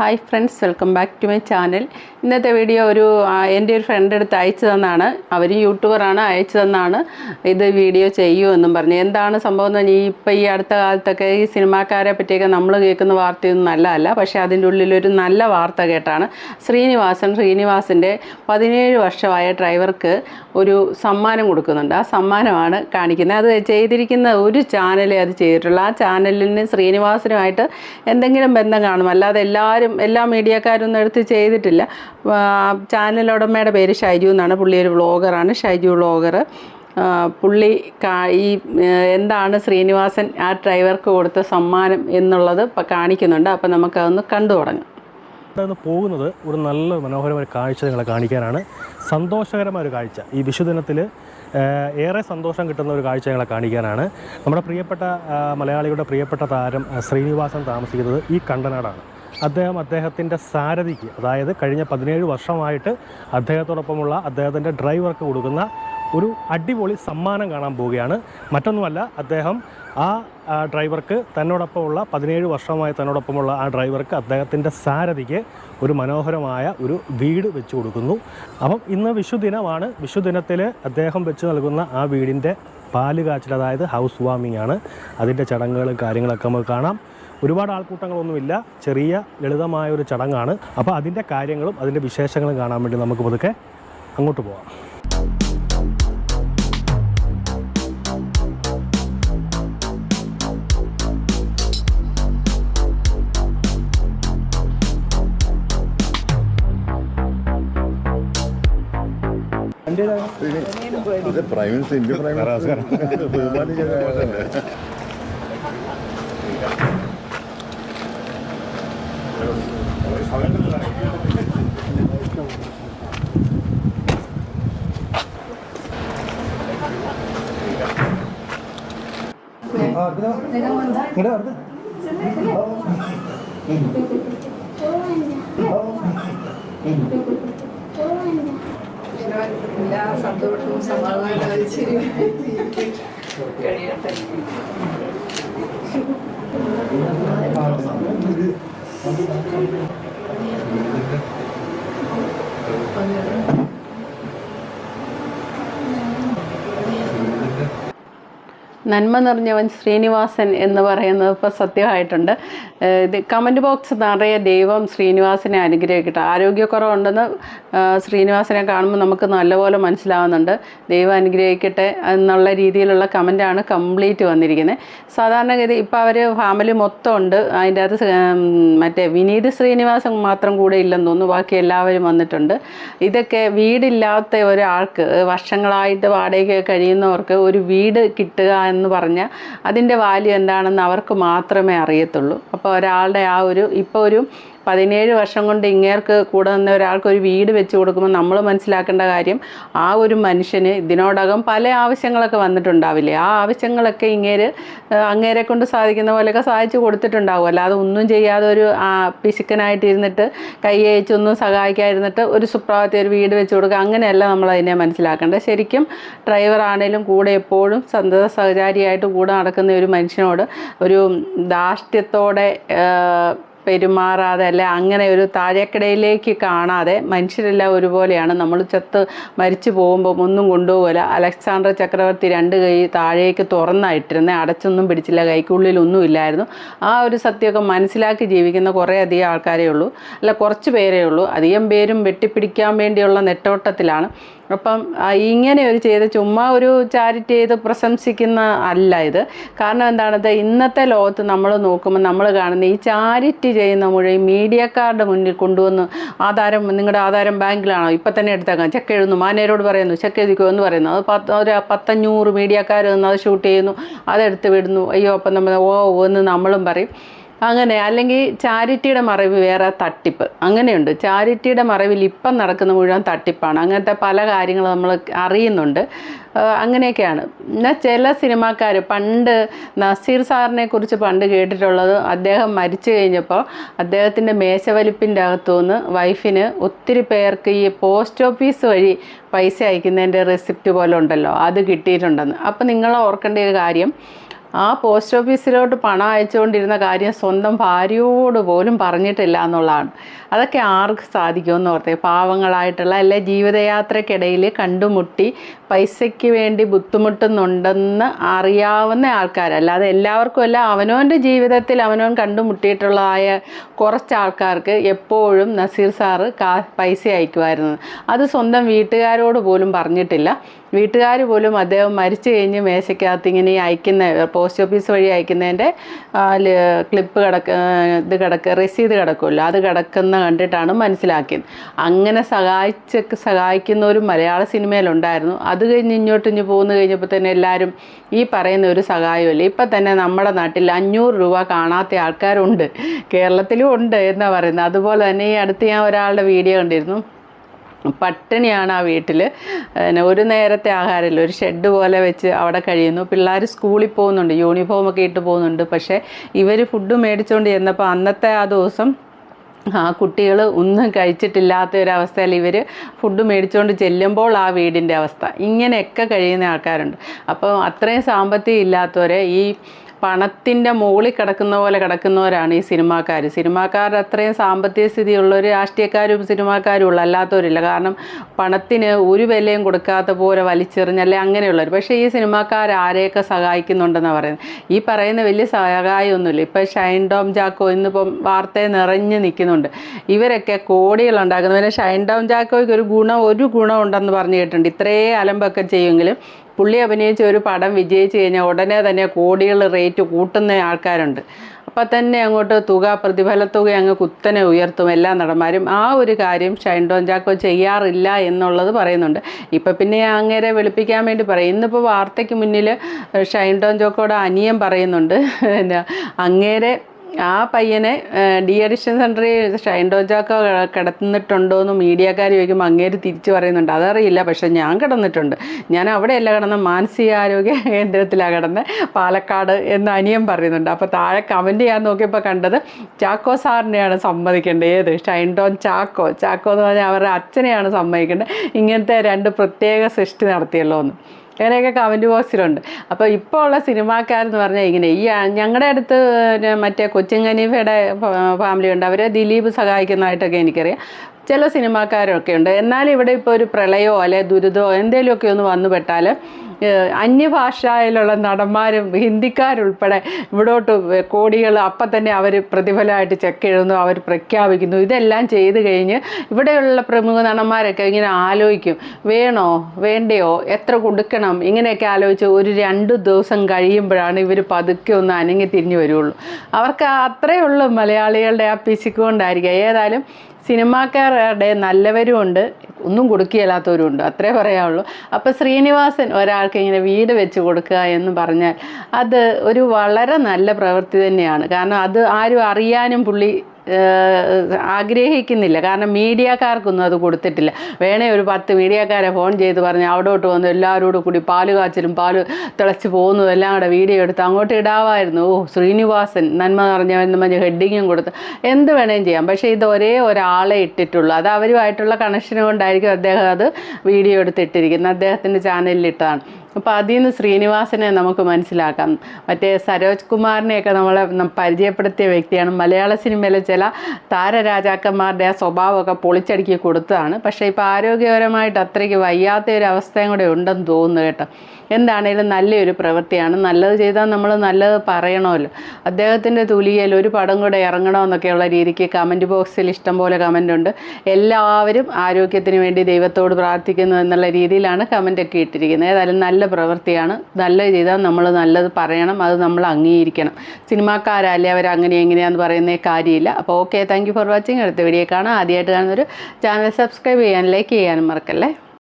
Hi friends welcome back to my channel ഇന്നത്തെ video ഒരു എന്റെ ഒരു ഫ്രണ്ട് എടുത്ത് അയച്ചു തന്നാണ്. അവർ യൂട്യൂബറാണ് അയച്ചു തന്നാണ് ഇത് വീഡിയോ ചെയ്യൂ എന്നും പറഞ്ഞു. എന്താണ് സംഭവം എന്ന് പറഞ്ഞാൽ ഇപ്പം ഈ അടുത്ത കാലത്തൊക്കെ ഈ സിനിമാക്കാരെ പറ്റിയൊക്കെ നമ്മൾ കേൾക്കുന്ന വാർത്തയൊന്നും നല്ലതല്ല. പക്ഷേ അതിന്റെ ഉള്ളിലൊരു നല്ല വാർത്ത കേട്ടാണ്. ശ്രീനിവാസൻ ശ്രീനിവാസിന്റെ പതിനേഴ് വർഷമായ ഡ്രൈവർക്ക് ഒരു സമ്മാനം കൊടുക്കുന്നുണ്ട്. ആ സമ്മാനമാണ് കാണിക്കുന്നത്. അത് ചെയ്തിരിക്കുന്ന ഒരു ചാനലേ അത് ചെയ്തിട്ടുള്ളൂ. ആ ചാനലിന് ശ്രീനിവാസനുമായിട്ട് എന്തെങ്കിലും ബന്ധം കാണും. അല്ലാതെ എല്ലാവരും എല്ലാ മീഡിയക്കാരും ഒന്നും എടുത്ത് ചെയ്തിട്ടില്ല. ഉടമയുടെ പേര് ഷൈജു എന്നാണ്. പുള്ളി ഒരു വ്ളോഗറാണ്. ഷൈജു വ്ളോഗർ. പുള്ളി ഈ എന്താണ് ശ്രീനിവാസൻ ആ ഡ്രൈവർക്ക് കൊടുത്ത സമ്മാനം എന്നുള്ളത് ഇപ്പം കാണിക്കുന്നുണ്ട്. അപ്പം നമുക്കതൊന്ന് കണ്ടു തുടങ്ങാം. പോകുന്നത് ഒരു നല്ല മനോഹരമായ കാഴ്ച നിങ്ങളെ കാണിക്കാനാണ്. സന്തോഷകരമായ ഒരു കാഴ്ച. ഈ വിഷുദിനത്തിൽ ഏറെ സന്തോഷം കിട്ടുന്ന ഒരു കാഴ്ച നിങ്ങളെ കാണിക്കാനാണ്. നമ്മുടെ പ്രിയപ്പെട്ട മലയാളികളുടെ പ്രിയപ്പെട്ട താരം ശ്രീനിവാസൻ താമസിക്കുന്നത് ഈ കണ്ടനാടാണ്. അദ്ദേഹം അദ്ദേഹത്തിന്റെ സാരഥിക്ക് അതായത് കഴിഞ്ഞ പതിനേഴ് വർഷമായിട്ട് അദ്ദേഹത്തോടൊപ്പമുള്ള അദ്ദേഹത്തിന്റെ ഡ്രൈവർക്ക് കൊടുക്കുന്ന ഒരു അടിപൊളി സമ്മാനം കാണാൻ പോവുകയാണ്. മറ്റൊന്നുമല്ല അദ്ദേഹം ആ ഡ്രൈവർക്ക് തന്നോടൊപ്പമുള്ള പതിനേഴ് വർഷമായി തന്നോടൊപ്പമുള്ള ആ ഡ്രൈവർക്ക് അദ്ദേഹത്തിന്റെ സാരഥിക്ക് ഒരു മനോഹരമായ ഒരു വീട് വെച്ചു കൊടുക്കുന്നു. അപ്പം ഇന്ന് വിഷുദിനമാണ്. വിഷുദിനത്തിൽ അദ്ദേഹം വെച്ച് നൽകുന്ന ആ വീടിന്റെ പാൽ കാച്ചിൽ അതായത് ഹൗസ് വാമിംഗ് ആണ്. അതിന്റെ ചടങ്ങുകളും കാര്യങ്ങളൊക്കെ നമുക്ക് കാണാം. ഒരുപാട് ആൾക്കൂട്ടങ്ങളൊന്നുമില്ല. ചെറിയ ലളിതമായ ഒരു ചടങ്ങാണ്. അപ്പോൾ അതിന്റെ കാര്യങ്ങളും അതിന്റെ വിശേഷങ്ങളും കാണാൻ വേണ്ടി നമുക്ക് പതുക്കെ അങ്ങോട്ട് പോകാം ഇത് prime minister India prime minister ബഹുമാനിക്കുന്ന എല്ലാ സന്തോഷവും സമാധാനവും കഴിയട്ടെ 네. 음. 오늘은 നന്മ നിറഞ്ഞവൻ ശ്രീനിവാസൻ എന്ന് പറയുന്നത് ഇപ്പോൾ സത്യമായിട്ടുണ്ട്. ഇത് കമന്റ് ബോക്സ് നിറയെ ദൈവം ശ്രീനിവാസനെ അനുഗ്രഹിക്കട്ടെ. ആരോഗ്യക്കുറവുണ്ടെന്ന് ശ്രീനിവാസിനെ കാണുമ്പോൾ നമുക്ക് നല്ലപോലെ മനസ്സിലാവുന്നുണ്ട്. ദൈവം അനുഗ്രഹിക്കട്ടെ എന്നുള്ള രീതിയിലുള്ള കമന്റാണ് കംപ്ലീറ്റ് വന്നിരിക്കുന്നത്. സാധാരണഗതി ഇപ്പോൾ അവർ ഫാമിലി മൊത്തം ഉണ്ട്. അതിന്റെ അകത്ത് മറ്റേ വിനീത് ശ്രീനിവാസൻ മാത്രം കൂടെ ഇല്ലെന്ന് തോന്നുന്നു. ബാക്കി എല്ലാവരും വന്നിട്ടുണ്ട്. ഇതൊക്കെ വീടില്ലാത്ത ഒരാൾക്ക് വർഷങ്ങളായിട്ട് വാടകയ്ക്ക് കഴിയുന്നവർക്ക് ഒരു വീട് കിട്ടുക പറഞ്ഞാൽ അതിന്റെ വാല്യൂ എന്താണെന്ന് അവർക്ക് മാത്രമേ അറിയത്തുള്ളൂ. അപ്പോൾ ഒരാളുടെ ആ ഒരു ഇപ്പോൾ ഒരു പതിനേഴ് വർഷം കൊണ്ട് ഇങ്ങേർക്ക് കൂടെ നിന്ന ഒരാൾക്ക് ഒരു വീട് വെച്ച് കൊടുക്കുമ്പോൾ നമ്മൾ മനസ്സിലാക്കേണ്ട കാര്യം ആ ഒരു മനുഷ്യന് ഇതിനോടകം പല ആവശ്യങ്ങളൊക്കെ വന്നിട്ടുണ്ടാവില്ലേ? ആ ആവശ്യങ്ങളൊക്കെ ഇങ്ങേര് അങ്ങേരെ കൊണ്ട് സാധിക്കുന്ന പോലെയൊക്കെ സാധിച്ചു കൊടുത്തിട്ടുണ്ടാവും. അല്ലാതെ ഒന്നും ചെയ്യാതെ ഒരു പിശുക്കനായിട്ടിരുന്നിട്ട് കൈ അയച്ചൊന്നും സഹായിക്കാതിരുന്നിട്ട് ഒരു സുപ്രഭാതത്തിൽ ഒരു വീട് വെച്ച് കൊടുക്കുക അങ്ങനെയല്ല നമ്മൾ അതിനെ മനസ്സിലാക്കേണ്ടത്. ശരിക്കും ഡ്രൈവർ ആണേലും കൂടെ എപ്പോഴും സന്തത സഹചാരിയായിട്ട് കൂടെ നടക്കുന്ന ഒരു മനുഷ്യനോട് ഒരു ദാഷ്ട്യത്തോടെ പെരുമാറാതെ അല്ലെ അങ്ങനെ ഒരു താഴേക്കിടയിലേക്ക് കാണാതെ മനുഷ്യരെല്ലാം ഒരുപോലെയാണ്. നമ്മൾ ചത്ത് മരിച്ചു പോകുമ്പോൾ ഒന്നും കൊണ്ടുപോകില്ല അലക്സാണ്ടർ ചക്രവർത്തി രണ്ട് കൈ താഴേക്ക് തുറന്നായിട്ടിരുന്നേ. അടച്ചൊന്നും പിടിച്ചില്ല. കൈക്കുള്ളിൽ ഒന്നും ഇല്ലായിരുന്നു. ആ ഒരു സത്യമൊക്കെ മനസ്സിലാക്കി ജീവിക്കുന്ന കുറേ അധികം ആൾക്കാരേ ഉള്ളൂ. അല്ല കുറച്ച് പേരേ ഉള്ളൂ. അധികം പേരും വെട്ടിപ്പിടിക്കാൻ വേണ്ടിയുള്ള നെട്ടോട്ടത്തിലാണ്. അപ്പം ഇങ്ങനെ ഒരു ചെയ്ത് ചുമ്മാ ഒരു ചാരിറ്റി ചെയ്ത് പ്രശംസിക്കുന്ന അല്ല ഇത്. കാരണം എന്താണത്? ഇന്നത്തെ ലോകത്ത് നമ്മൾ നോക്കുമ്പോൾ നമ്മൾ കാണുന്ന ഈ ചാരിറ്റി ചെയ്യുന്ന മുഴുവൻ മീഡിയക്കാരുടെ മുന്നിൽ കൊണ്ടുവന്ന് ആധാരം നിങ്ങളുടെ ആധാരം ബാങ്കിലാണോ? ഇപ്പം തന്നെ എടുത്തേക്കാം. ചെക്ക് എഴുതുന്നു. മാനേരോട് പറയുന്നു. ചെക്ക് എഴുതിക്കോ എന്ന് പറയുന്നു. അത് പത്ത് ഒരു പത്തഞ്ഞൂറ് മീഡിയക്കാർ നിന്ന് അത് ഷൂട്ട് ചെയ്യുന്നു. അതെടുത്ത് വിടുന്നു. അയ്യോ അപ്പം നമ്മൾ ഓ എന്ന് നമ്മളും പറയും. അങ്ങനെ അല്ലെങ്കിൽ ചാരിറ്റിയുടെ മറവിൽ വേറെ തട്ടിപ്പ്. അങ്ങനെയുണ്ട്. ചാരിറ്റിയുടെ മറവിൽ ഇപ്പം നടക്കുന്ന മുഴുവൻ തട്ടിപ്പാണ്. അങ്ങനത്തെ പല കാര്യങ്ങളും നമ്മൾ അറിയുന്നുണ്ട്. അങ്ങനെയൊക്കെയാണ്. എന്നാൽ ചില സിനിമാക്കാർ പണ്ട് നസീർ സാറിനെ കുറിച്ച് പണ്ട് കേട്ടിട്ടുള്ളത് അദ്ദേഹം മരിച്ചു കഴിഞ്ഞപ്പോൾ അദ്ദേഹത്തിന്റെ മേശവലിപ്പിന്റെ അകത്തുനിന്ന് വൈഫിന് ഒത്തിരി പേർക്ക് ഈ പോസ്റ്റ് ഓഫീസ് വഴി പൈസ അയക്കുന്നതിന്റെ റെസിപ്റ്റ് പോലെ ഉണ്ടല്ലോ അത് കിട്ടിയിട്ടുണ്ടെന്ന്. അപ്പോൾ നിങ്ങൾ ഓർക്കേണ്ട ഒരു കാര്യം ആ പോസ്റ്റ് ഓഫീസിലോട്ട് പണം അയച്ചുകൊണ്ടിരുന്ന കാര്യം സ്വന്തം ഭാര്യയോട് പോലും പറഞ്ഞിട്ടില്ല എന്നുള്ളതാണ്. അതൊക്കെ ആർക്ക് സാധിക്കുമെന്ന് ഓർത്തേ. പാവങ്ങളായിട്ടുള്ള അല്ലെ ജീവിതയാത്രക്കിടയിൽ കണ്ടുമുട്ടി പൈസയ്ക്ക് വേണ്ടി ബുദ്ധിമുട്ടുന്നുണ്ടെന്ന് അറിയാവുന്ന ആൾക്കാർ അല്ലാതെ എല്ലാവർക്കും അല്ല അവനോന്റെ ജീവിതത്തിൽ അവനോൻ കണ്ടുമുട്ടിയിട്ടുള്ളതായ കുറച്ച് ആൾക്കാർക്ക് എപ്പോഴും നസീർ സാറ് കാ പൈസ അയക്കുമായിരുന്നു. അത് സ്വന്തം വീട്ടുകാരോട് പോലും പറഞ്ഞിട്ടില്ല. വീട്ടുകാർ പോലും അദ്ദേഹം മരിച്ചു കഴിഞ്ഞ് മേശയ്ക്കകത്ത് ഇങ്ങനെ അയക്കുന്ന പോസ്റ്റ് ഓഫീസ് വഴി അയക്കുന്നതിന്റെ ക്ലിപ്പ് കിടക്ക ഇത് കിടക്ക റെസീത് കിടക്കുമല്ലോ. അത് കിടക്കുന്ന കണ്ടിട്ടാണ് മനസ്സിലാക്കിയത്. അങ്ങനെ സഹായിച്ച സഹായിക്കുന്ന ഒരു മലയാള സിനിമയിലുണ്ടായിരുന്നു. അത് കഴിഞ്ഞ് ഇങ്ങോട്ട് ഇഞ്ഞ് പോന്നു കഴിഞ്ഞപ്പോൾ തന്നെ എല്ലാവരും ഈ പറയുന്ന ഒരു സഹായമല്ലേ? ഇപ്പം തന്നെ നമ്മുടെ നാട്ടിൽ അഞ്ഞൂറ് രൂപ കാണാത്ത ആൾക്കാരുണ്ട്. കേരളത്തിലും ഉണ്ട് എന്നാണ് പറയുന്നത്. അതുപോലെ തന്നെ ഈ അടുത്ത് ഞാൻ ഒരാളുടെ വീഡിയോ കണ്ടിരുന്നു. പട്ടിണിയാണ് ആ വീട്ടിൽ പിന്നെ ഒരു നേരത്തെ ആഹാരമില്ല. ഒരു ഷെഡ് പോലെ വെച്ച് അവിടെ കഴിയുന്നു. പിള്ളേർ സ്കൂളിൽ പോകുന്നുണ്ട്. യൂണിഫോമൊക്കെ ഇട്ട് പോകുന്നുണ്ട്. പക്ഷേ ഇവർ ഫുഡ് മേടിച്ചുകൊണ്ട് ചെന്നപ്പോൾ അന്നത്തെ ആ ദിവസം ആ കുട്ടികൾ ഒന്നും കഴിച്ചിട്ടില്ലാത്ത ഒരവസ്ഥയിൽ ഇവർ ഫുഡ് മേടിച്ചുകൊണ്ട് ചെല്ലുമ്പോൾ ആ വീടിന്റെ അവസ്ഥ. ഇങ്ങനെയൊക്കെ കഴിയുന്ന ആൾക്കാരുണ്ട്. അപ്പോൾ അത്രയും സാമ്പത്തികം ഇല്ലാത്തവരെ ഈ പണത്തിന്റെ മുകളിൽ കിടക്കുന്ന പോലെ കിടക്കുന്നവരാണ് ഈ സിനിമാക്കാർ സിനിമാക്കാർ അത്രയും സാമ്പത്തിക സ്ഥിതിയുള്ളവർ രാഷ്ട്രീയക്കാരും സിനിമാക്കാരും ഉള്ളു അല്ലാത്തവരില്ല. കാരണം പണത്തിന് ഒരു വിലയും കൊടുക്കാത്ത പോലെ വലിച്ചെറിഞ്ഞല്ലേ അങ്ങനെയുള്ളവർ പക്ഷേ ഈ സിനിമാക്കാർ ആരെയൊക്കെ സഹായിക്കുന്നുണ്ടെന്നാണ് പറയുന്നത്? ഈ പറയുന്ന വലിയ സഹായമൊന്നുമില്ല ഇപ്പോൾ ഷൈൻ ഡോം ജാക്കോ ഇന്നിപ്പം വാർത്തയെ നിറഞ്ഞ് നിൽക്കുന്നുണ്ട്. ഇവരൊക്കെ കോടികൾ ഉണ്ടാക്കുന്നു പിന്നെ ഷൈൻ ഡോം ജാക്കോയ്ക്ക് ഒരു ഗുണം ഒരു ഗുണം ഉണ്ടെന്ന് പറഞ്ഞു കേട്ടിട്ടുണ്ട്. ഇത്രേ അലമ്പൊക്കെ ചെയ്യുമെങ്കിലും പുള്ളി അഭിനയിച്ച ഒരു പടം വിജയിച്ചു കഴിഞ്ഞാൽ ഉടനെ തന്നെ കോടികൾ റേറ്റ് കൂട്ടുന്ന ആൾക്കാരുണ്ട്. അപ്പം തന്നെ അങ്ങോട്ട് തുക പ്രതിഫല തുക അങ്ങ് കുത്തനെ ഉയർത്തും എല്ലാ നടന്മാരും. ആ ഒരു കാര്യം ഷൈൻ ടോൺ ചാക്കോ ചെയ്യാറില്ല എന്നുള്ളത് പറയുന്നുണ്ട്. ഇപ്പം പിന്നെ അങ്ങേരെ വെളുപ്പിക്കാൻ വേണ്ടി പറയും. ഇന്നിപ്പോൾ വാർത്തയ്ക്ക് മുന്നിൽ ഷൈൻ ടോൺ ചാക്കോയുടെ അനിയൻ പറയുന്നുണ്ട്. അങ്ങേരെ ആ പയ്യനെ ഡി അഡിക്ഷൻ സെന്ററിൽ ഷൈൻ ഡോജാക്ക കിടന്നിട്ടുണ്ടോ എന്ന് മീഡിയക്കാർ ചോദിക്കുമ്പോൾ അങ്ങേര് തിരിച്ചു പറയുന്നുണ്ട്. അതറിയില്ല പക്ഷെ ഞാൻ കിടന്നിട്ടുണ്ട്. ഞാൻ അവിടെയല്ല കിടന്ന മാനസികാരോഗ്യ കേന്ദ്രത്തിലാണ് കിടന്നത് പാലക്കാട് എന്ന് അനിയൻ പറയുന്നുണ്ട്. അപ്പോൾ താഴെ കമന്റ് ചെയ്യാൻ നോക്കിയപ്പോൾ കണ്ടത് ചാക്കോ സാറിനെയാണ് സമ്മതിക്കേണ്ടത്. ഏത്? ഷൈൻ ഡോൺ ചാക്കോ. ചാക്കോ എന്ന് പറഞ്ഞാൽ അവരുടെ അച്ഛനെയാണ് സമ്മതിക്കേണ്ടത്. ഇങ്ങനത്തെ രണ്ട് പ്രത്യേക സൃഷ്ടി നടത്തിയല്ലോ എന്ന്. അങ്ങനെയൊക്കെ കമന്റ് ബോക്സിലുണ്ട്. അപ്പോൾ ഇപ്പോൾ ഉള്ള സിനിമാക്കാരെന്ന് പറഞ്ഞാൽ ഇങ്ങനെ ഈ ഞങ്ങളുടെ അടുത്ത് മറ്റേ കൊച്ചിൻ ഖനീഫയുടെ ഫാമിലി ഉണ്ട് അവരെ ദിലീപ് സഹായിക്കുന്നതായിട്ടൊക്കെ എനിക്കറിയാം. ചില സിനിമാക്കാരൊക്കെ ഉണ്ട് എന്നാൽ ഇവിടെ ഇപ്പോൾ ഒരു പ്രളയമോ അല്ലെ ദുരിതമോ എന്തെങ്കിലുമൊക്കെ ഒന്ന് വന്നു പെട്ടാൽ ഏഹ് അന്യഭാഷയിലുള്ള നടന്മാരും ഹിന്ദിക്കാരുൾപ്പെടെ ഇവിടോട്ട് കോടികൾ അപ്പം തന്നെ അവർ പ്രതിഫലമായിട്ട് ചെക്ക് എഴുതുന്നു അവർ പ്രഖ്യാപിക്കുന്നു. ഇതെല്ലാം ചെയ്ത് കഴിഞ്ഞ് ഇവിടെയുള്ള പ്രമുഖ നടന്മാരൊക്കെ ഇങ്ങനെ ആലോചിക്കും വേണോ? വേണ്ടയോ? എത്ര കൊടുക്കണം? ഇങ്ങനെയൊക്കെ ആലോചിച്ച് ഒരു രണ്ട് ദിവസം കഴിയുമ്പോഴാണ് ഇവർ പതുക്കെ ഒന്ന് അനങ്ങി തിരിഞ്ഞു വരുള്ളൂ. അവർക്ക് അത്രയേ ഉള്ളൂ മലയാളികളുടെ ആ പിശുക്കുകൊണ്ടായിരിക്കുക ഏതായാലും സിനിമാക്കാരുടെ നല്ലവരും ഉണ്ട് ഒന്നും കൊടുക്കുകയില്ലാത്തവരും ഉണ്ട് അത്രേ പറയാവുള്ളൂ. അപ്പോൾ ശ്രീനിവാസൻ ഒരാൾക്ക് ഇങ്ങനെ വീട് വെച്ച് കൊടുക്കുക എന്ന് പറഞ്ഞാൽ അത് ഒരു വളരെ നല്ല പ്രവൃത്തി തന്നെയാണ്. കാരണം അത് ആരും അറിയാനും പുള്ളി ആഗ്രഹിക്കുന്നില്ല. കാരണം മീഡിയക്കാർക്കൊന്നും അത് കൊടുത്തിട്ടില്ല. വേണേ ഒരു പത്ത് മീഡിയക്കാരെ ഫോൺ ചെയ്ത് പറഞ്ഞ് അവിടോട്ട് വന്ന് എല്ലാവരോടും കൂടി പാൽ കാച്ചിലും പാൽ തിളച്ച് പോകുന്നതും എല്ലാം കൂടെ വീഡിയോ എടുത്ത് അങ്ങോട്ട് ഇടാവായിരുന്നു. ഓ ശ്രീനിവാസൻ നന്മ നിറഞ്ഞവൻ മഞ്ഞ ഹെഡിങ്ങും കൊടുത്ത്. എന്ത് വേണേലും ചെയ്യാം. പക്ഷേ ഇത് ഒരേ ഒരാളെ ഇട്ടിട്ടുള്ളൂ. അത് അവരുമായിട്ടുള്ള കണക്ഷൻ കൊണ്ടായിരിക്കും അദ്ദേഹം അത് വീഡിയോ എടുത്തിട്ടിരിക്കുന്നത് അദ്ദേഹത്തിന്റെ ചാനലിൽ ഇട്ടതാണ്. അപ്പോൾ അതിൽ നിന്ന് ശ്രീനിവാസനെ നമുക്ക് മനസ്സിലാക്കാം. മറ്റേ സരോജ് കുമാറിനെയൊക്കെ നമ്മളെ പരിചയപ്പെടുത്തിയ വ്യക്തിയാണ്. മലയാള സിനിമയിലെ ചില താരരാജാക്കന്മാരുടെ ആ സ്വഭാവമൊക്കെ പൊളിച്ചടുക്കി കൊടുത്തതാണ്. പക്ഷേ ഇപ്പോൾ ആരോഗ്യപരമായിട്ട് അത്രയ്ക്ക് വയ്യാത്ത ഒരു അവസ്ഥയും കൂടെ ഉണ്ടെന്ന് തോന്നുന്നു കേട്ടോ. എന്താണേലും നല്ലൊരു പ്രവൃത്തിയാണ്. നല്ലത് ചെയ്താൽ നമ്മൾ നല്ലത് പറയണമല്ലോ അദ്ദേഹത്തിന്റെ തുലിയയിൽ ഒരു പടം കൂടെ ഇറങ്ങണമെന്നൊക്കെയുള്ള രീതിക്ക് കമന്റ് ബോക്സിൽ ഇഷ്ടംപോലെ കമന്റ് ഉണ്ട്. എല്ലാവരും ആരോഗ്യത്തിന് വേണ്ടി ദൈവത്തോട് പ്രാർത്ഥിക്കുന്നു എന്നുള്ള രീതിയിലാണ് കമന്റൊക്കെ ഇട്ടിരിക്കുന്നത്. ഏതായാലും നല്ല പ്രവൃത്തിയാണ്. നല്ലത് ചെയ്താൽ നമ്മൾ നല്ലത് പറയണം അത് നമ്മൾ അംഗീകരിക്കണം. സിനിമാക്കാരല്ലേ അവർ അങ്ങനെ എങ്ങനെയാന്ന് പറയുന്നേ കാര്യമില്ല. അപ്പോൾ ഓക്കെ താങ്ക് ഫോർ വാച്ചിങ് അടുത്ത വീഡിയോ കാണാം. ആദ്യമായിട്ട് കാണുന്നൊരു ചാനൽ സബ്സ്ക്രൈബ് ചെയ്യാൻ ലൈക്ക് ചെയ്യാനും മറക്കല്ലേ?